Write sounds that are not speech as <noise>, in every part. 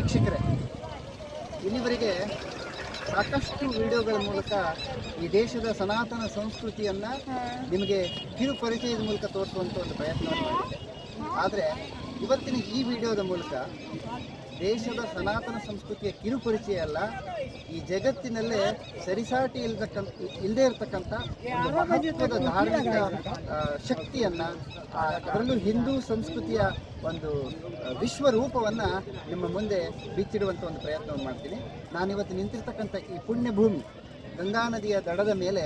ವೀಕ್ಷಕರೇ, ಇಲ್ಲಿವರೆಗೆ ಸಾಕಷ್ಟು ವಿಡಿಯೋಗಳ ಮೂಲಕ ಈ ದೇಶದ ಸನಾತನ ಸಂಸ್ಕೃತಿಯನ್ನು ನಿಮಗೆ ಕಿರು ಪರಿಚಯದ ಮೂಲಕ ತೋರಿಸುವಂಥ ಒಂದು ಪ್ರಯತ್ನವನ್ನು ಮಾಡಿದೆ ಆದರೆ ಇವತ್ತಿನ ಈ ವಿಡಿಯೋದ ಮೂಲಕ ದೇಶದ ಸನಾತನ ಸಂಸ್ಕೃತಿಯ ಕಿರುಪರಿಚಯ ಅಲ್ಲ, ಈ ಜಗತ್ತಿನಲ್ಲೇ ಸರಿಸಾಟಿ ಇಲ್ದಕ್ಕಂಥ ಇಲ್ಲದೆ ಇರತಕ್ಕಂಥ ಧಾರ್ಮಿಕ ಶಕ್ತಿಯನ್ನು ಅದರಲ್ಲೂ ಹಿಂದೂ ಸಂಸ್ಕೃತಿಯ ಒಂದು ವಿಶ್ವರೂಪವನ್ನು ನಿಮ್ಮ ಮುಂದೆ ಬಿಚ್ಚಿಡುವಂಥ ಒಂದು ಪ್ರಯತ್ನವನ್ನು ಮಾಡ್ತೀನಿ. ನಾನಿವತ್ತು ನಿಂತಿರ್ತಕ್ಕಂಥ ಈ ಪುಣ್ಯ ಭೂಮಿ ಗಂಗಾ ನದಿಯ ದಡದ ಮೇಲೆ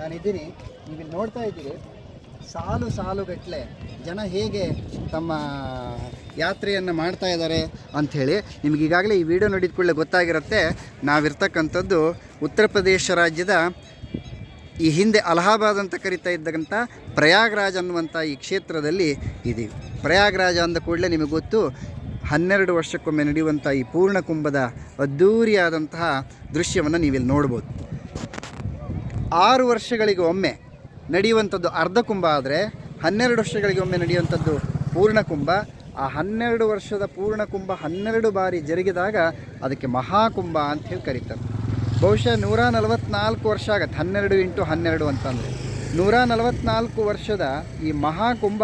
ನಾನಿದ್ದೀನಿ. ನೀವು ನೋಡ್ತಾ ಇದ್ದೀರಿ. ಸಾಲು ಸಾಲುಗಟ್ಟಲೆ ಜನ ಹೇಗೆ ತಮ್ಮ ಯಾತ್ರೆಯನ್ನು ಮಾಡ್ತಾ ಇದ್ದಾರೆ ಅಂಥೇಳಿ ನಿಮ್ಗೆ ಈಗಾಗಲೇ ಈ ವಿಡಿಯೋ ನೋಡಿದ ಕೂಡಲೇ ಗೊತ್ತಾಗಿರುತ್ತೆ. ನಾವಿರ್ತಕ್ಕಂಥದ್ದು ಉತ್ತರ ಪ್ರದೇಶ ರಾಜ್ಯದ ಈ ಹಿಂದೆ ಅಲಹಾಬಾದ್ ಅಂತ ಕರಿತಾ ಇದ್ದಕ್ಕಂಥ ಪ್ರಯಾಗ್ರಾಜ್ ಅನ್ನುವಂಥ ಈ ಕ್ಷೇತ್ರದಲ್ಲಿ ಇದ್ದೀವಿ ಪ್ರಯಾಗ್ರಾಜ ಅಂದ ಕೂಡಲೇ ನಿಮಗೆ ಗೊತ್ತು, ಹನ್ನೆರಡು ವರ್ಷಕ್ಕೊಮ್ಮೆ ನಡೆಯುವಂಥ ಈ ಪೂರ್ಣ ಕುಂಭದ ಅದ್ಧೂರಿಯಾದಂತಹ ದೃಶ್ಯವನ್ನು ನೀವಿಲ್ಲಿ ನೋಡ್ಬೋದು. ಆರು ವರ್ಷಗಳಿಗೆ ಒಮ್ಮೆ ನಡೆಯುವಂಥದ್ದು ಅರ್ಧ ಕುಂಭ ಆದರೆ ಹನ್ನೆರಡು ವರ್ಷಗಳಿಗೆ ಒಮ್ಮೆ ನಡೆಯುವಂಥದ್ದು ಪೂರ್ಣ ಕುಂಭ. ಆ ಹನ್ನೆರಡು ವರ್ಷದ ಪೂರ್ಣ ಕುಂಭ ಹನ್ನೆರಡು ಬಾರಿ ಜರುಗಿದಾಗ ಅದಕ್ಕೆ ಮಹಾಕುಂಭ ಅಂತ ಹೇಳಿ ಕರೀತಾರೆ. ಬಹುಶಃ ನೂರ ನಲವತ್ನಾಲ್ಕು ವರ್ಷ ಆಗತ್ತೆ. ಹನ್ನೆರಡು ಇಂಟು ಹನ್ನೆರಡು ಅಂತಂದರೆ. ನೂರ ನಲವತ್ನಾಲ್ಕು ವರ್ಷದ ಈ ಮಹಾಕುಂಭ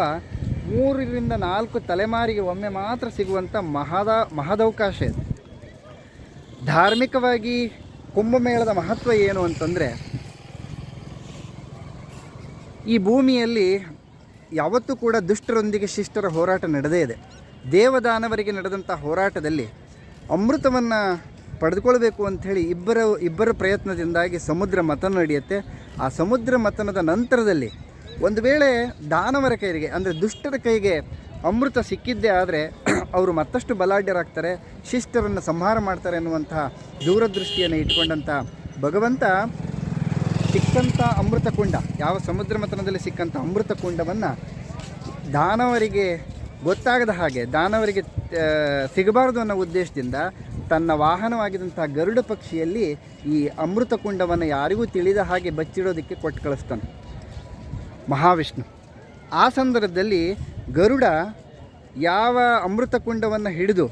ಮೂರರಿಂದ ನಾಲ್ಕು ತಲೆಮಾರಿಗೆ ಒಮ್ಮೆ ಮಾತ್ರ ಸಿಗುವಂಥ ಮಹದ ಮಹದವಕಾಶ ಇದೆ. ಧಾರ್ಮಿಕವಾಗಿ ಕುಂಭಮೇಳದ ಮಹತ್ವ ಏನು ಅಂತಂದರೆ ಈ ಭೂಮಿಯಲ್ಲಿ ಯಾವತ್ತೂ ಕೂಡ ದುಷ್ಟರೊಂದಿಗೆ ಶಿಷ್ಟರ ಹೋರಾಟ ನಡೆದೇ ಇದೆ. ದೇವದಾನವರಿಗೆ ನಡೆದಂಥ ಹೋರಾಟದಲ್ಲಿ ಅಮೃತವನ್ನು ಪಡೆದುಕೊಳ್ಬೇಕು ಅಂಥೇಳಿ ಇಬ್ಬರ ಇಬ್ಬರ ಪ್ರಯತ್ನದಿಂದಾಗಿ ಸಮುದ್ರ ಮತನ ನಡೆಯುತ್ತೆ. ಆ ಸಮುದ್ರ ಮತನದ ನಂತರದಲ್ಲಿ ಒಂದು ವೇಳೆ ದಾನವರ ಕೈಗೆ, ಅಂದರೆ ದುಷ್ಟರ ಕೈಗೆ ಅಮೃತ ಸಿಕ್ಕಿದ್ದೇ ಆದರೆ <clears throat> ಅವರು ಮತ್ತಷ್ಟು ಬಲಾಢ್ಯರಾಗ್ತಾರೆ, ಶಿಷ್ಟರನ್ನು ಸಂಹಾರ ಮಾಡ್ತಾರೆ ಅನ್ನುವಂತಹ ದೂರದೃಷ್ಟಿಯನ್ನು ಇಟ್ಕೊಂಡಂಥ ಭಗವಂತ ಸಿಕ್ಕಂಥ ಅಮೃತ ಕುಂಡ, ಯಾವ ಸಮುದ್ರ ಮತನದಲ್ಲಿ ಸಿಕ್ಕಂಥ ಅಮೃತ ಕುಂಡವನ್ನು ದಾನವರಿಗೆ ಗೊತ್ತಾಗದ ಹಾಗೆ, ದಾನವರಿಗೆ ಸಿಗಬಾರದು ಅನ್ನೋ ಉದ್ದೇಶದಿಂದ ತನ್ನ ವಾಹನವಾಗಿದ್ದಂಥ ಗರುಡ ಪಕ್ಷಿಯಲ್ಲಿ ಈ ಅಮೃತ ಕುಂಡವನ್ನು ಯಾರಿಗೂ ತಿಳಿದ ಹಾಗೆ ಬಚ್ಚಿಡೋದಕ್ಕೆ ಕೊಟ್ಟು ಕಳಿಸ್ತಾನೆ. ಮಹಾವಿಷ್ಣು. ಆ ಸಂದರ್ಭದಲ್ಲಿ ಗರುಡ ಯಾವ ಅಮೃತ ಕುಂಡವನ್ನು ಹಿಡಿದು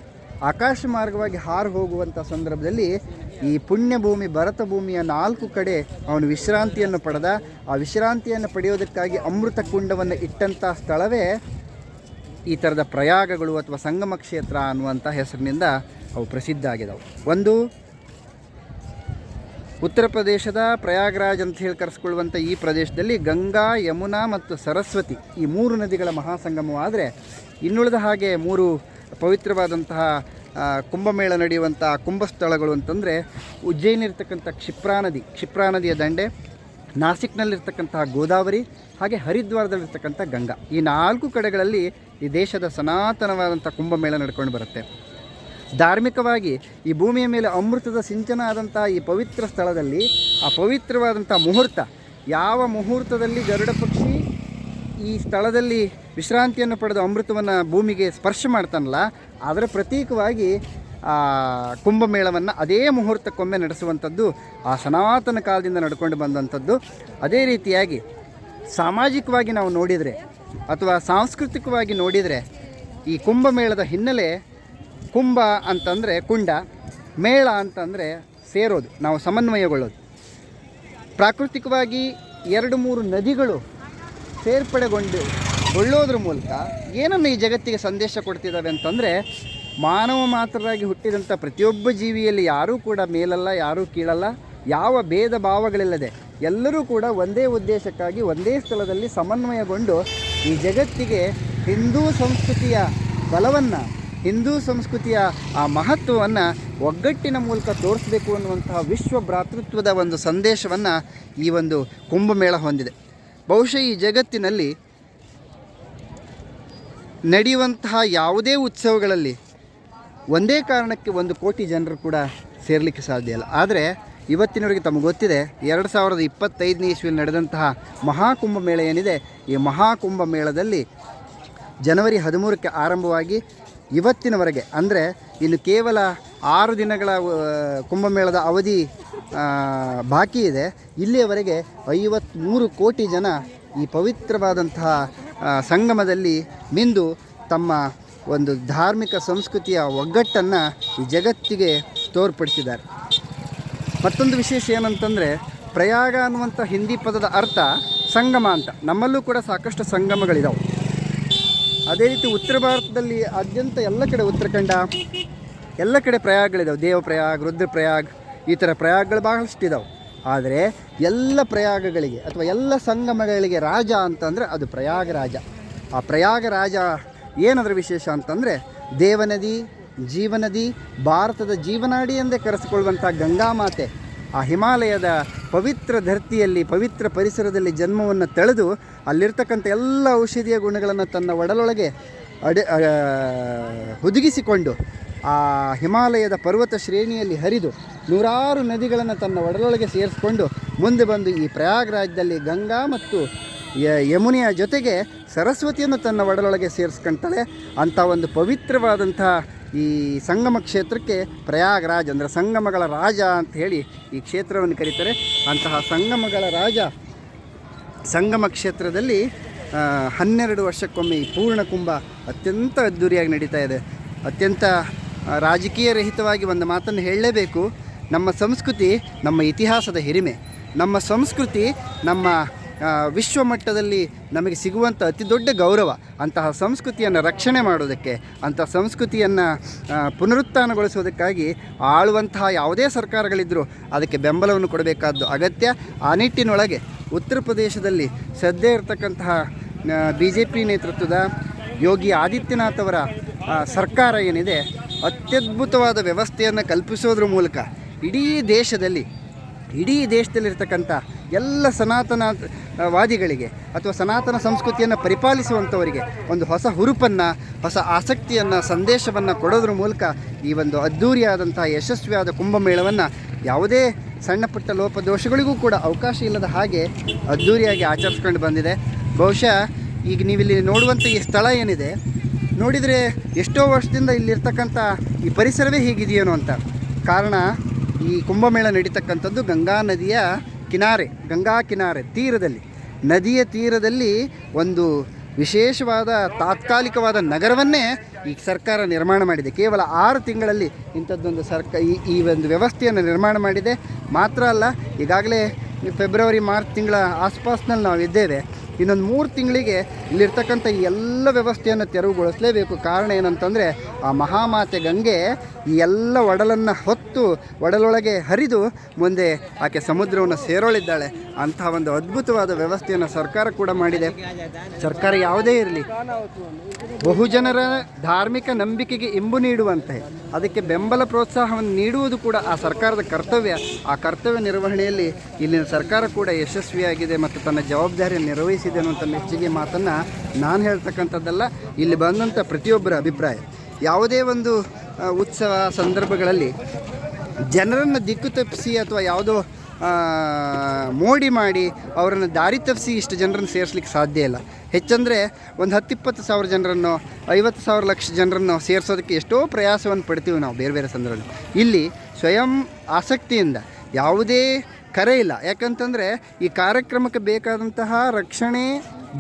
ಆಕಾಶ ಮಾರ್ಗವಾಗಿ ಹಾರು ಹೋಗುವಂಥ ಸಂದರ್ಭದಲ್ಲಿ ಈ ಪುಣ್ಯಭೂಮಿ ಭರತ ಭೂಮಿಯ ನಾಲ್ಕು ಕಡೆ ಅವನು ವಿಶ್ರಾಂತಿಯನ್ನು ಪಡೆದ. ಆ ವಿಶ್ರಾಂತಿಯನ್ನು ಪಡೆಯೋದಕ್ಕಾಗಿ ಅಮೃತ ಕುಂಡವನ್ನು ಇಟ್ಟಂಥ ಸ್ಥಳವೇ ಈ ಥರದ ಪ್ರಯಾಗಗಳು ಅಥವಾ ಸಂಗಮ ಕ್ಷೇತ್ರ ಅನ್ನುವಂಥ ಹೆಸರಿನಿಂದ ಅವು ಪ್ರಸಿದ್ಧ ಆಗಿದವು. ಒಂದು, ಉತ್ತರ ಪ್ರದೇಶದ ಪ್ರಯಾಗರಾಜ್ ಅಂತ ಹೇಳಿ ಕರೆಸ್ಕೊಳ್ಳುವಂಥ ಈ ಪ್ರದೇಶದಲ್ಲಿ ಗಂಗಾ, ಯಮುನಾ ಮತ್ತು ಸರಸ್ವತಿ ಈ ಮೂರು ನದಿಗಳ ಮಹಾಸಂಗಮವಾದರೆ ಇನ್ನುಳಿದ ಹಾಗೆ ಮೂರು ಪವಿತ್ರವಾದಂತಹ ಕುಂಭಮೇಳ ನಡೆಯುವಂಥ ಕುಂಭಸ್ಥಳಗಳು ಅಂತಂದರೆ ಉಜ್ಜಯಿನಿರ್ತಕ್ಕಂಥ ಕ್ಷಿಪ್ರಾ ನದಿ, ಕ್ಷಿಪ್ರಾ ನದಿಯ ದಂಡೆ, ನಾಸಿಕ್ನಲ್ಲಿರ್ತಕ್ಕಂತಹ ಗೋದಾವರಿ ಹಾಗೆ ಹರಿದ್ವಾರದಲ್ಲಿರ್ತಕ್ಕಂಥ ಗಂಗಾ. ಈ ನಾಲ್ಕು ಕಡೆಗಳಲ್ಲಿ ಈ ದೇಶದ ಸನಾತನವಾದಂಥ ಕುಂಭಮೇಳ ನಡ್ಕೊಂಡು ಬರುತ್ತೆ. ಧಾರ್ಮಿಕವಾಗಿ ಈ ಭೂಮಿಯ ಮೇಲೆ ಅಮೃತದ ಸಿಂಚನ ಆದಂಥ ಈ ಪವಿತ್ರ ಸ್ಥಳದಲ್ಲಿ ಆ ಪವಿತ್ರವಾದಂಥ ಮುಹೂರ್ತ, ಯಾವ ಮುಹೂರ್ತದಲ್ಲಿ ಗರುಡ ಪಕ್ಷಿ ಈ ಸ್ಥಳದಲ್ಲಿ ವಿಶ್ರಾಂತಿಯನ್ನು ಪಡೆದು ಅಮೃತವನ್ನು ಭೂಮಿಗೆ ಸ್ಪರ್ಶ ಮಾಡ್ತಾನಲ್ಲ, ಅದರ ಪ್ರತೀಕವಾಗಿ ಕುಂಭಮೇಳವನ್ನು ಅದೇ ಮುಹೂರ್ತಕ್ಕೊಮ್ಮೆ ನಡೆಸುವಂಥದ್ದು, ಆ ಸನಾತನ ಕಾಲದಿಂದ ನಡ್ಕೊಂಡು ಬಂದಂಥದ್ದು. ಅದೇ ರೀತಿಯಾಗಿ ಸಾಮಾಜಿಕವಾಗಿ ನಾವು ನೋಡಿದರೆ ಅಥವಾ ಸಾಂಸ್ಕೃತಿಕವಾಗಿ ನೋಡಿದರೆ ಈ ಕುಂಭಮೇಳದ ಹಿನ್ನೆಲೆ ಕುಂಭ ಅಂತಂದರೆ ಕುಂಡ, ಮೇಳ ಅಂತಂದರೆ ಸೇರೋದು, ನಾವು ಸಮನ್ವಯಗೊಳ್ಳೋದು. ಪ್ರಾಕೃತಿಕವಾಗಿ ಎರಡು ಮೂರು ನದಿಗಳು ಸೇರ್ಪಡೆಗೊಂಡು ಗೊಳ್ಳೋದ್ರ ಮೂಲಕ ಏನನ್ನು ಈ ಜಗತ್ತಿಗೆ ಸಂದೇಶ ಕೊಡ್ತಿದ್ದಾವೆ ಅಂತಂದರೆ, ಮಾನವ ಮಾತ್ರರಾಗಿ ಹುಟ್ಟಿದಂಥ ಪ್ರತಿಯೊಬ್ಬ ಜೀವಿಯಲ್ಲಿ ಯಾರೂ ಕೂಡ ಮೇಲಲ್ಲ, ಯಾರೂ ಕೀಳಲ್ಲ, ಯಾವ ಭೇದ ಭಾವಗಳಿಲ್ಲದೆ ಎಲ್ಲರೂ ಕೂಡ ಒಂದೇ ಉದ್ದೇಶಕ್ಕಾಗಿ ಒಂದೇ ಸ್ಥಳದಲ್ಲಿ ಸಮನ್ವಯಗೊಂಡು ಈ ಜಗತ್ತಿಗೆ ಹಿಂದೂ ಸಂಸ್ಕೃತಿಯ ಬಲವನ್ನು, ಹಿಂದೂ ಸಂಸ್ಕೃತಿಯ ಆ ಮಹತ್ವವನ್ನು ಒಗ್ಗಟ್ಟಿನ ಮೂಲಕ ತೋರಿಸಬೇಕು ಅನ್ನುವಂತಹ ವಿಶ್ವ ಭ್ರಾತೃತ್ವದ ಒಂದು ಸಂದೇಶವನ್ನು ಈ ಒಂದು ಕುಂಭಮೇಳ ಹೊಂದಿದೆ. ಬಹುಶಃ ಈ ಜಗತ್ತಿನಲ್ಲಿ ನಡೆಯುವಂತಹ ಯಾವುದೇ ಉತ್ಸವಗಳಲ್ಲಿ ಒಂದೇ ಕಾರಣಕ್ಕೆ ಒಂದು ಕೋಟಿ ಜನರು ಕೂಡ ಸೇರಲಿಕ್ಕೆ ಸಾಧ್ಯ ಇಲ್ಲ. ಆದರೆ ಇವತ್ತಿನವರೆಗೆ ತಮಗೆ ಗೊತ್ತಿದೆ, ಎರಡು ಸಾವಿರದ ಇಪ್ಪತ್ತೈದನೇ ಇಸ್ವಿಯಲ್ಲಿ ನಡೆದಂತಹ ಮಹಾಕುಂಭ ಮೇಳ ಏನಿದೆ, ಈ ಮಹಾಕುಂಭ ಮೇಳದಲ್ಲಿ ಜನವರಿ ಹದಿಮೂರಕ್ಕೆ ಆರಂಭವಾಗಿ ಇವತ್ತಿನವರೆಗೆ, ಅಂದರೆ ಇನ್ನು ಕೇವಲ ಆರು ದಿನಗಳ ಕುಂಭಮೇಳದ ಅವಧಿ ಬಾಕಿ ಇದೆ. ಇಲ್ಲಿಯವರೆಗೆ ಐವತ್ತ್ಮೂರು ಕೋಟಿ ಜನ ಈ ಪವಿತ್ರವಾದಂತಹ ಸಂಗಮದಲ್ಲಿ ಮಿಂದು ತಮ್ಮ ಒಂದು ಧಾರ್ಮಿಕ ಸಂಸ್ಕೃತಿಯ ಒಗ್ಗಟ್ಟನ್ನು ಈ ಜಗತ್ತಿಗೆ ತೋರ್ಪಡಿಸಿದ್ದಾರೆ. ಮತ್ತೊಂದು ವಿಶೇಷ ಏನಂತಂದರೆ, ಪ್ರಯಾಗ ಅನ್ನುವಂಥ ಹಿಂದಿ ಪದದ ಅರ್ಥ ಸಂಗಮ ಅಂತ. ನಮ್ಮಲ್ಲೂ ಕೂಡ ಸಾಕಷ್ಟು ಸಂಗಮಗಳಿದಾವೆ. ಅದೇ ರೀತಿ ಉತ್ತರ ಭಾರತದಲ್ಲಿ ಆದ್ಯಂತ ಎಲ್ಲ ಕಡೆ ಉತ್ತರಾಖಂಡ ಎಲ್ಲ ಕಡೆ ಪ್ರಯಾಗಗಳಿದಾವೆ. ರುದ್ರ ಪ್ರಯಾಗ್ ಈ ಥರ ಪ್ರಯಾಗಗಳು ಬಹಳಷ್ಟು ಇದಾವೆ. ಆದರೆ ಎಲ್ಲ ಪ್ರಯಾಗಗಳಿಗೆ ಅಥವಾ ಎಲ್ಲ ಸಂಗಮಗಳಿಗೆ ರಾಜ ಅಂತಂದರೆ ಅದು ಪ್ರಯಾಗರಾಜ. ಆ ಪ್ರಯಾಗರಾಜ ಏನದರ ವಿಶೇಷ ಅಂತಂದರೆ ದೇವನದಿ, ಜೀವನದಿ, ಭಾರತದ ಜೀವನಾಡಿ ಎಂದೇ ಕರೆಸಿಕೊಳ್ಳುವಂಥ ಗಂಗಾಮಾತೆ. ಆ ಹಿಮಾಲಯದ ಪವಿತ್ರ ಧರ್ತಿಯಲ್ಲಿ, ಪವಿತ್ರ ಪರಿಸರದಲ್ಲಿ ಜನ್ಮವನ್ನು ತಳೆದು ಅಲ್ಲಿರ್ತಕ್ಕಂಥ ಎಲ್ಲ ಔಷಧೀಯ ಗುಣಗಳನ್ನು ತನ್ನ ಒಡಲೊಳಗೆ ಅಡೆ ಹುದುಗಿಸಿಕೊಂಡು ಆ ಹಿಮಾಲಯದ ಪರ್ವತ ಶ್ರೇಣಿಯಲ್ಲಿ ಹರಿದು ನೂರಾರು ನದಿಗಳನ್ನು ತನ್ನ ಒಡಲೊಳಗೆ ಸೇರಿಸಿಕೊಂಡು ಮುಂದೆ ಬಂದು ಈ ಪ್ರಯಾಗ್ರಾಜ್ಯದಲ್ಲಿ ಗಂಗಾ ಮತ್ತು ಯಮುನೆಯ ಜೊತೆಗೆ ಸರಸ್ವತಿಯನ್ನು ತನ್ನ ಒಡಲೊಳಗೆ ಸೇರಿಸ್ಕೊಳ್ತಾಳೆ ಅಂಥ ಒಂದು ಪವಿತ್ರವಾದಂಥ ಈ ಸಂಗಮ ಕ್ಷೇತ್ರಕ್ಕೆ ಪ್ರಯಾಗ್ರಾಜ್ ಅಂದರೆ ಸಂಗಮಗಳ ರಾಜ ಅಂತ ಹೇಳಿ ಈ ಕ್ಷೇತ್ರವನ್ನು ಕರೀತಾರೆ. ಅಂತಹ ಸಂಗಮಗಳ ರಾಜ ಸಂಗಮ ಕ್ಷೇತ್ರದಲ್ಲಿ ಹನ್ನೆರಡು ವರ್ಷಕ್ಕೊಮ್ಮೆ ಈ ಪೂರ್ಣ ಕುಂಭ ಅತ್ಯಂತ ಅದ್ಧೂರಿಯಾಗಿ ನಡೀತಾ ಇದೆ. ಅತ್ಯಂತ ರಾಜಕೀಯ ರಹಿತವಾಗಿ ಒಂದು ಮಾತನ್ನು ಹೇಳಲೇಬೇಕು. ನಮ್ಮ ಸಂಸ್ಕೃತಿ ನಮ್ಮ ಇತಿಹಾಸದ ಹಿರಿಮೆ. ನಮ್ಮ ಸಂಸ್ಕೃತಿ ನಮ್ಮ ವಿಶ್ವಮಟ್ಟದಲ್ಲಿ ವಿಶ್ವ ಮಟ್ಟದಲ್ಲಿ ನಮಗೆ ಸಿಗುವಂಥ ಅತಿ ದೊಡ್ಡ ಗೌರವ. ಅಂತಹ ಸಂಸ್ಕೃತಿಯನ್ನು ರಕ್ಷಣೆ ಮಾಡೋದಕ್ಕೆ ಅಂತಹ ಸಂಸ್ಕೃತಿಯನ್ನು ಪುನರುತ್ಥಾನಗೊಳಿಸೋದಕ್ಕಾಗಿ ಆಳುವಂತಹ ಯಾವುದೇ ಸರ್ಕಾರಗಳಿದ್ದರೂ ಅದಕ್ಕೆ ಬೆಂಬಲವನ್ನು ಕೊಡಬೇಕಾದ್ದು ಅಗತ್ಯ. ಆ ನಿಟ್ಟಿನೊಳಗೆ ಉತ್ತರ ಪ್ರದೇಶದಲ್ಲಿ ಸದ್ಯ ಇರತಕ್ಕಂತಹ ಬಿ ಜೆ ಪಿ ನೇತೃತ್ವದ ಯೋಗಿ ಆದಿತ್ಯನಾಥ್ ಅವರ ಸರ್ಕಾರ ಏನಿದೆ ಅತ್ಯದ್ಭುತವಾದ ವ್ಯವಸ್ಥೆಯನ್ನು ಕಲ್ಪಿಸೋದ್ರ ಮೂಲಕ ಇಡೀ ದೇಶದಲ್ಲಿ, ಇಡೀ ದೇಶದಲ್ಲಿರ್ತಕ್ಕಂಥ ಎಲ್ಲ ಸನಾತನ ವಾದಿಗಳಿಗೆ ಅಥವಾ ಸನಾತನ ಸಂಸ್ಕೃತಿಯನ್ನು ಪರಿಪಾಲಿಸುವಂಥವರಿಗೆ ಒಂದು ಹೊಸ ಹುರುಪನ್ನು, ಹೊಸ ಆಸಕ್ತಿಯನ್ನು, ಸಂದೇಶವನ್ನು ಕೊಡೋದ್ರ ಮೂಲಕ ಈ ಒಂದು ಅದ್ಧೂರಿಯಾದಂಥ ಯಶಸ್ವಿಯಾದ ಕುಂಭಮೇಳವನ್ನು ಯಾವುದೇ ಸಣ್ಣ ಪುಟ್ಟ ಲೋಪದೋಷಗಳಿಗೂ ಕೂಡ ಅವಕಾಶ ಇಲ್ಲದ ಹಾಗೆ ಅದ್ಧೂರಿಯಾಗಿ ಆಚರಿಸ್ಕೊಂಡು ಬಂದಿದೆ. ಬಹುಶಃ ಈಗ ನೀವಿಲ್ಲಿ ನೋಡುವಂಥ ಈ ಸ್ಥಳ ಏನಿದೆ ನೋಡಿದರೆ ಎಷ್ಟೋ ವರ್ಷದಿಂದ ಇಲ್ಲಿರ್ತಕ್ಕಂಥ ಈ ಪರಿಸರವೇ ಹೇಗಿದೆಯೇನೋ ಅಂತ. ಕಾರಣ ಈ ಕುಂಭಮೇಳ ನಡೀತಕ್ಕಂಥದ್ದು ಗಂಗಾ ನದಿಯ ಕಿನಾರೆ, ಗಂಗಾ ಕಿನಾರೆ ತೀರದಲ್ಲಿ. ನದಿಯ ತೀರದಲ್ಲಿ ಒಂದು ವಿಶೇಷವಾದ ತಾತ್ಕಾಲಿಕವಾದ ನಗರವನ್ನೇ ಈ ಸರ್ಕಾರ ನಿರ್ಮಾಣ ಮಾಡಿದೆ. ಕೇವಲ ಆರು ತಿಂಗಳಲ್ಲಿ ಇಂಥದ್ದೊಂದು ಸರ್ಕ, ಈ ಈ ಒಂದು ವ್ಯವಸ್ಥೆಯನ್ನು ನಿರ್ಮಾಣ ಮಾಡಿದೆ. ಮಾತ್ರ ಅಲ್ಲ, ಈಗಾಗಲೇ ಫೆಬ್ರವರಿ, ಮಾರ್ಚ್ ತಿಂಗಳ ಆಸ್ಪಾಸ್ನಲ್ಲಿ ನಾವು ಇದ್ದೇವೆ ಇನ್ನೊಂದು ಮೂರು ತಿಂಗಳಿಗೆ ಇಲ್ಲಿರ್ತಕ್ಕಂಥ ಎಲ್ಲ ವ್ಯವಸ್ಥೆಯನ್ನು ತೆರವುಗೊಳಿಸಲೇಬೇಕು. ಕಾರಣ ಏನಂತಂದರೆ, ಆ ಮಹಾಮಾತೆ ಗಂಗೆ ಈ ಎಲ್ಲ ಒಡಲನ್ನು ಹೊತ್ತು ಒಡಲೊಳಗೆ ಹರಿದು ಮುಂದೆ ಆಕೆ ಸಮುದ್ರವನ್ನು ಸೇರೊಳಿದ್ದಾಳೆ. ಅಂತಹ ಒಂದು ಅದ್ಭುತವಾದ ವ್ಯವಸ್ಥೆಯನ್ನು ಸರ್ಕಾರ ಕೂಡ ಮಾಡಿದೆ. ಸರ್ಕಾರ ಯಾವುದೇ ಇರಲಿ. ಬಹುಜನರ ಧಾರ್ಮಿಕ ನಂಬಿಕೆಗೆ ಇಂಬು ನೀಡುವಂತೆ, ಅದಕ್ಕೆ ಬೆಂಬಲ ಪ್ರೋತ್ಸಾಹವನ್ನು ನೀಡುವುದು ಕೂಡ ಆ ಸರ್ಕಾರದ ಕರ್ತವ್ಯ. ಆ ಕರ್ತವ್ಯ ನಿರ್ವಹಣೆಯಲ್ಲಿ ಇಲ್ಲಿನ ಸರ್ಕಾರ ಕೂಡ ಯಶಸ್ವಿಯಾಗಿದೆ ಮತ್ತು ತನ್ನ ಜವಾಬ್ದಾರಿಯನ್ನು ನಿರ್ವಹಿಸಿದೆ ಅನ್ನುವಂಥ ಮೆಚ್ಚುಗೆ ಮಾತನ್ನು ನಾನು ಹೇಳ್ತಕ್ಕಂಥದ್ದಲ್ಲ, ಇಲ್ಲಿ ಬಂದಂಥ ಪ್ರತಿಯೊಬ್ಬರ ಅಭಿಪ್ರಾಯ. ಯಾವುದೇ ಒಂದು ಉತ್ಸವ ಸಂದರ್ಭಗಳಲ್ಲಿ ಜನರನ್ನು ದಿಕ್ಕು ತಪ್ಪಿಸಿ ಅಥವಾ ಯಾವುದೋ ಮೋಡಿ ಮಾಡಿ ಅವರನ್ನು ದಾರಿ ತಪ್ಪಿಸಿ ಇಷ್ಟು ಜನರನ್ನು ಸೇರಿಸ್ಲಿಕ್ಕೆ ಸಾಧ್ಯ ಇಲ್ಲ. ಹೆಚ್ಚಂದರೆ ಒಂದು ಹತ್ತಿಪ್ಪತ್ತು ಸಾವಿರ ಜನರನ್ನು, ಐವತ್ತು ಸಾವಿರ ಲಕ್ಷ ಜನರನ್ನು ಸೇರಿಸೋದಕ್ಕೆ ಎಷ್ಟೋ ಪ್ರಯಾಸವನ್ನು ಪಡ್ತೀವಿ ನಾವು ಬೇರೆ ಬೇರೆ ಸಂದರ್ಭದಲ್ಲಿ. ಇಲ್ಲಿ ಸ್ವಯಂ ಆಸಕ್ತಿಯಿಂದ ಯಾವುದೇ ಕರೆ ಇಲ್ಲ. ಯಾಕಂತಂದರೆ ಈ ಕಾರ್ಯಕ್ರಮಕ್ಕೆ ಬೇಕಾದಂತಹ ರಕ್ಷಣೆ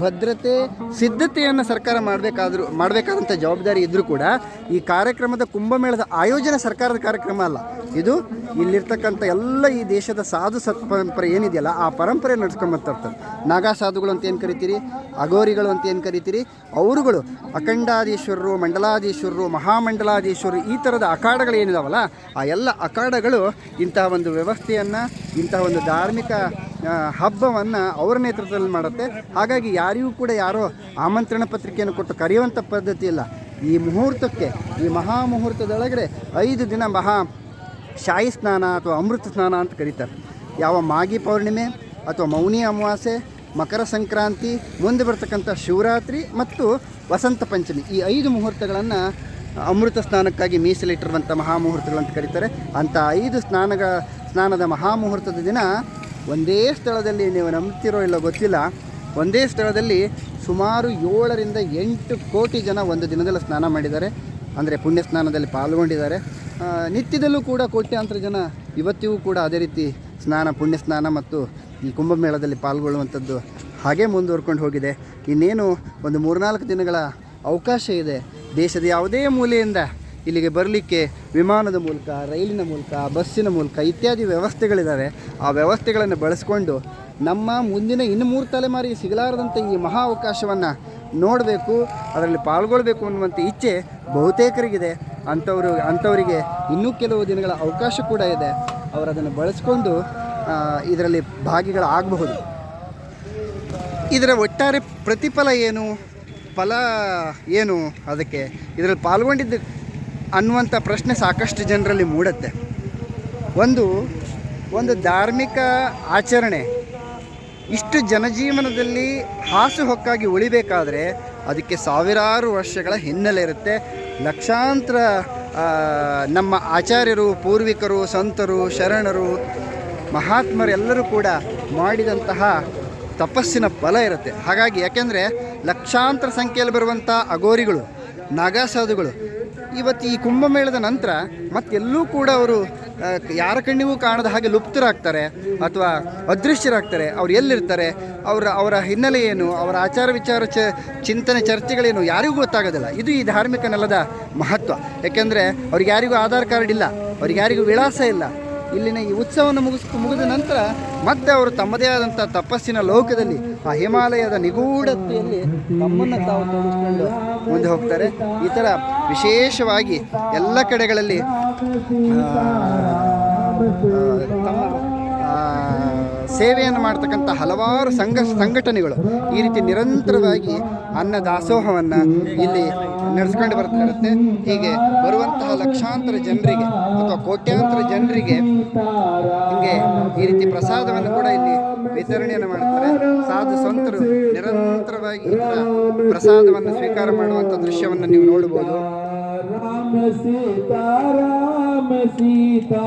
ಭದ್ರತೆ, ಸಿದ್ಧತೆಯನ್ನು ಸರ್ಕಾರ ಮಾಡಬೇಕಾದ್ರೂ ಮಾಡಬೇಕಾದಂಥ ಜವಾಬ್ದಾರಿ ಇದ್ದರೂ ಕೂಡ ಈ ಕಾರ್ಯಕ್ರಮದ ಕುಂಭಮೇಳದ ಆಯೋಜನೆ ಸರ್ಕಾರದ ಕಾರ್ಯಕ್ರಮ ಅಲ್ಲ. ಇದು ಇಲ್ಲಿರ್ತಕ್ಕಂಥ ಎಲ್ಲ ಈ ದೇಶದ ಸಾಧು ಸತ್ ಪರಂಪರೆ ಏನಿದೆಯಲ್ಲ, ಆ ಪರಂಪರೆ ನಡ್ಸ್ಕೊಂಬರ್ತಿರ್ತದೆ ನಾಗಾ ಸಾಧುಗಳು ಅಂತ ಏನು ಕರಿತೀರಿ? ಅಗೋರಿಗಳು ಅಂತ ಏನು ಕರಿತೀರಿ? ಅವರುಗಳು ಅಖಂಡಾಧೀಶ್ವರರು, ಮಂಡಲಾಧೀಶ್ವರರು, ಮಹಾಮಂಡಲಾಧೀಶ್ವರರು, ಈ ಥರದ ಅಖಾಡಗಳು ಏನಿದಾವಲ್ಲ, ಆ ಎಲ್ಲ ಅಖಾಡಗಳು ಇಂತಹ ಒಂದು ವ್ಯವಸ್ಥೆಯನ್ನು, ಇಂತಹ ಒಂದು ಧಾರ್ಮಿಕ ಹಬ್ಬವನ್ನು ಅವರ ನೇತೃತ್ವದಲ್ಲಿ ಮಾಡುತ್ತೆ. ಹಾಗಾಗಿ ಯಾರಿಗೂ ಕೂಡ ಯಾರೋ ಆಮಂತ್ರಣ ಪತ್ರಿಕೆಯನ್ನು ಕೊಟ್ಟು ಕರೆಯುವಂಥ ಪದ್ಧತಿ ಇಲ್ಲ. ಈ ಮುಹೂರ್ತಕ್ಕೆ, ಈ ಮಹಾ ಮುಹೂರ್ತದೊಳಗಡೆ ಐದು ದಿನ ಮಹಾ ಶಾಯಿ ಸ್ನಾನ ಅಥವಾ ಅಮೃತ ಸ್ನಾನ ಅಂತ ಕರೀತಾರೆ. ಯಾವ ಮಾಗಿ ಪೌರ್ಣಿಮೆ ಅಥವಾ ಮೌನಿ ಅಮಾವಾಸ್ಯೆ, ಮಕರ ಸಂಕ್ರಾಂತಿ, ಮುಂದೆ ಬರ್ತಕ್ಕಂಥ ಶಿವರಾತ್ರಿ ಮತ್ತು ವಸಂತ ಪಂಚಮಿ ಈ ಐದು ಮುಹೂರ್ತಗಳನ್ನು ಅಮೃತ ಸ್ನಾನಕ್ಕಾಗಿ ಮೀಸಲಿಟ್ಟಿರುವಂಥ ಮಹಾಮುಹೂರ್ತಗಳು ಅಂತ ಕರೀತಾರೆ. ಅಂಥ ಐದು ಸ್ನಾನಗಳ ಸ್ನಾನದ ಮಹಾಮುಹೂರ್ತದ ದಿನ ಒಂದೇ ಸ್ಥಳದಲ್ಲಿ ನೀವು ನಂಬ್ತಿರೋ ಇಲ್ಲೋ ಗೊತ್ತಿಲ್ಲ, ಒಂದೇ ಸ್ಥಳದಲ್ಲಿ ಸುಮಾರು ಏಳರಿಂದ ಎಂಟು ಕೋಟಿ ಜನ ಒಂದು ದಿನದಲ್ಲಿ ಸ್ನಾನ ಮಾಡಿದ್ದಾರೆ. ಅಂದರೆ ಪುಣ್ಯ ಸ್ನಾನದಲ್ಲಿ ಪಾಲ್ಗೊಂಡಿದ್ದಾರೆ ನಿತ್ಯದಲ್ಲೂ ಕೂಡ ಕೋಟ್ಯಾಂತರ ಜನ ಇವತ್ತಿಗೂ ಕೂಡ ಅದೇ ರೀತಿ ಸ್ನಾನ ಪುಣ್ಯ ಸ್ನಾನ ಮತ್ತು ಈ ಕುಂಭಮೇಳದಲ್ಲಿ ಪಾಲ್ಗೊಳ್ಳುವಂಥದ್ದು ಹಾಗೇ ಮುಂದುವರ್ಕೊಂಡು ಹೋಗಿದೆ. ಇನ್ನೇನು ಒಂದು ಮೂರ್ನಾಲ್ಕು ದಿನಗಳ ಅವಕಾಶ ಇದೆ. ದೇಶದ ಯಾವುದೇ ಮೂಲೆಯಿಂದ ಇಲ್ಲಿಗೆ ಬರಲಿಕ್ಕೆ ವಿಮಾನದ ಮೂಲಕ, ರೈಲಿನ ಮೂಲಕ, ಬಸ್ಸಿನ ಮೂಲಕ ಇತ್ಯಾದಿ ವ್ಯವಸ್ಥೆಗಳಿದ್ದಾವೆ ಆ ವ್ಯವಸ್ಥೆಗಳನ್ನು ಬಳಸ್ಕೊಂಡು ನಮ್ಮ ಮುಂದಿನ ಇನ್ನು ಮೂರು ತಲೆಮಾರಿಗೆ ಸಿಗಲಾರದಂಥ ಈ ಮಹಾ ಅವಕಾಶವನ್ನು ನೋಡಬೇಕು, ಅದರಲ್ಲಿ ಪಾಲ್ಗೊಳ್ಬೇಕು ಅನ್ನುವಂಥ ಇಚ್ಛೆ ಬಹುತೇಕರಿಗಿದೆ. ಅಂಥವರು, ಅಂಥವರಿಗೆ ಇನ್ನೂ ಕೆಲವು ದಿನಗಳ ಅವಕಾಶ ಕೂಡ ಇದೆ. ಅವರು ಅದನ್ನು ಬಳಸ್ಕೊಂಡು ಇದರಲ್ಲಿ ಭಾಗಿಗಳಾಗಬಹುದು. ಇದರ ಒಟ್ಟಾರೆ ಪ್ರತಿಫಲ ಏನು, ಫಲ ಏನು, ಅದಕ್ಕೆ ಇದರಲ್ಲಿ ಪಾಲ್ಗೊಂಡಿದ್ದು ಅನ್ನುವಂಥ ಪ್ರಶ್ನೆ ಸಾಕಷ್ಟು ಜನರಲ್ಲಿ ಮೂಡುತ್ತೆ. ಒಂದು ಒಂದು ಧಾರ್ಮಿಕ ಆಚರಣೆ ಇಷ್ಟು ಜನಜೀವನದಲ್ಲಿ ಹಾಸುಹೊಕ್ಕಾಗಿ ಉಳಿಬೇಕಾದರೆ ಅದಕ್ಕೆ ಸಾವಿರಾರು ವರ್ಷಗಳ ಹಿನ್ನೆಲೆ ಇರುತ್ತೆ. ಲಕ್ಷಾಂತರ ನಮ್ಮ ಆಚಾರ್ಯರು, ಪೂರ್ವಿಕರು, ಸಂತರು, ಶರಣರು ಮಹಾತ್ಮರೆಲ್ಲರೂ ಕೂಡ ಮಾಡಿದಂತಹ ತಪಸ್ಸಿನ ಫಲ ಇರುತ್ತೆ. ಹಾಗಾಗಿ ಯಾಕೆಂದರೆ ಲಕ್ಷಾಂತರ ಸಂಖ್ಯೆಯಲ್ಲಿ ಬರುವಂಥ ಅಗೋರಿಗಳು ನಾಗಾಸಾಧುಗಳು ಇವತ್ತು ಈ ಕುಂಭಮೇಳದ ನಂತರ ಮತ್ತೆಲ್ಲೂ ಕೂಡ ಅವರು ಯಾರ ಕಣ್ಣಿಗೂ ಕಾಣದ ಹಾಗೆ ಲುಪ್ತರಾಗ್ತಾರೆ ಅಥವಾ ಅದೃಶ್ಯರಾಗ್ತಾರೆ, ಅವ್ರು ಎಲ್ಲಿರ್ತಾರೆ, ಅವರ ಅವರ ಹಿನ್ನೆಲೆ ಏನು, ಅವರ ಆಚಾರ ವಿಚಾರ ಚ, ಚಿಂತನೆ ಚರ್ಚೆಗಳೇನು ಯಾರಿಗೂ ಗೊತ್ತಾಗೋದಿಲ್ಲ. ಇದು ಈ ಧಾರ್ಮಿಕ ನೆಲದ ಮಹತ್ವ. ಯಾಕೆಂದರೆ ಅವ್ರಿಗೆ ಯಾರಿಗೂ ಆಧಾರ್ ಕಾರ್ಡ್ ಇಲ್ಲ, ಅವ್ರಿಗೆ ಯಾರಿಗೂ ವಿಳಾಸ ಇಲ್ಲ ಇಲ್ಲಿನ ಈ ಉತ್ಸವವನ್ನು ಮುಗಿಸ್, ಮುಗಿದ ನಂತರ ಮತ್ತೆ ಅವರು ತಮ್ಮದೇ ಆದಂಥ ತಪಸ್ಸಿನ ಲೋಕದಲ್ಲಿ, ಆ ಹಿಮಾಲಯದ ನಿಗೂಢತೆಯಲ್ಲಿ ತಮ್ಮನ್ನು ತಾವು ತೊಡಗಿಸ್ಕೊಂಡು ಮುಂದೆ ಹೋಗ್ತಾರೆ. ಈ ಥರ ವಿಶೇಷವಾಗಿ ಎಲ್ಲ ಕಡೆಗಳಲ್ಲಿ ಸೇವೆಯನ್ನು ಮಾಡ್ತಕ್ಕಂಥ ಹಲವಾರು ಸಂಘ ಸಂಘಟನೆಗಳು ಈ ರೀತಿ ನಿರಂತರವಾಗಿ ಅನ್ನ ದಾಸೋಹವನ್ನು ಇಲ್ಲಿ ನಡೆಸ್ಕೊಂಡು ಬರ್ತಾ ಇರುತ್ತೆ. ಹೀಗೆ ಬರುವಂತಹ ಲಕ್ಷಾಂತರ ಜನರಿಗೆ ಅಥವಾ ಕೋಟ್ಯಾಂತರ ಜನರಿಗೆ ಹೀಗೆ ಈ ರೀತಿ ಪ್ರಸಾದವನ್ನು ಕೂಡ ಇಲ್ಲಿ ವಿತರಣೆಯನ್ನು ಮಾಡ್ತಾರೆ. ಸಾಧು ಸಂತರು ನಿರಂತರವಾಗಿ ಪ್ರಸಾದವನ್ನು ಸ್ವೀಕಾರ ಮಾಡುವಂಥ ದೃಶ್ಯವನ್ನು ನೀವು ನೋಡಬಹುದು. ಸೀತಾರಾಮ ಸೀತಾ.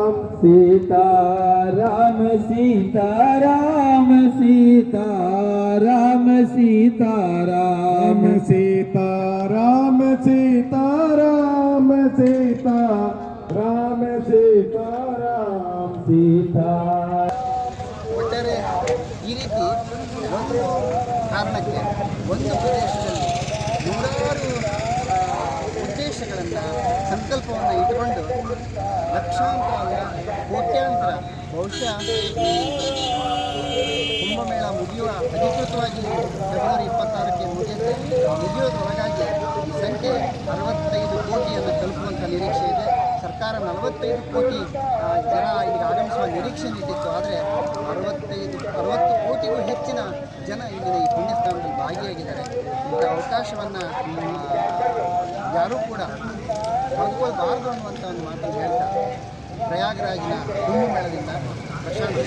सीता राम सीता राम सीता राम सीता राम सीता राम सीता राम सीता राम सीता राम सीता राम सीता ಒಟ್ಟಾರೆ ಈ ರೀತಿ ಒಂದು ಕಾರಣಕ್ಕೆ ಒಂದು ಪ್ರದೇಶದಲ್ಲಿ ನೂರಾರು ಆ, ಉದ್ದೇಶಗಳನ್ನು ಸಂಕಲ್ಪವನ್ನು ಇಟ್ಟುಕೊಂಡು ಲಕ್ಷಾಂತರ ಕೋಟ್ಯಾಂತರ ಬಹುಶಃ ಕುಂಭಮೇಳ ಮುಗಿಯುವ ಅಧಿಕೃತವಾಗಿ ಫೆಬ್ರವರಿ ಇಪ್ಪತ್ತಾರಕ್ಕೆ ಮುಗಿಯುತ್ತೆ. ಮುಗಿಯೋದ್ರೊಳಗಾಗಿ ಈ ಸಂಖ್ಯೆ ಅರವತ್ತೈದು ಕೋಟಿಯನ್ನು ತಲುಪುವಂಥ ನಿರೀಕ್ಷೆ ಇದೆ. ಸರ್ಕಾರ ನಲವತ್ತೈದು ಕೋಟಿ ಜನ ಇಲ್ಲಿಗೆ ಆಗಮಿಸುವ ನಿರೀಕ್ಷೆ ಇಟ್ಟಿತ್ತು ಆದರೆ ಅರವತ್ತೈದು, ಅರವತ್ತು ಕೋಟಿಗೂ ಹೆಚ್ಚಿನ ಜನ ಇಲ್ಲಿನ ಈ ಪುಣ್ಯಸ್ಥಾನದಲ್ಲಿ ಭಾಗಿಯಾಗಿದ್ದಾರೆ. ಇಂಥ ಅವಕಾಶವನ್ನು ಯಾರೂ ಕೂಡ ಕಳ್ಕೊಳ್ಬಾರ್ದು ಅನ್ನುವಂಥ ಒಂದು ಮಾತನ್ನು ಹೇಳ್ತಾ ಪ್ರಯಾಗರಾಜಿನ ಕುಂಭಮೇಳದಿಂದ ಪ್ರಶಾಂತ್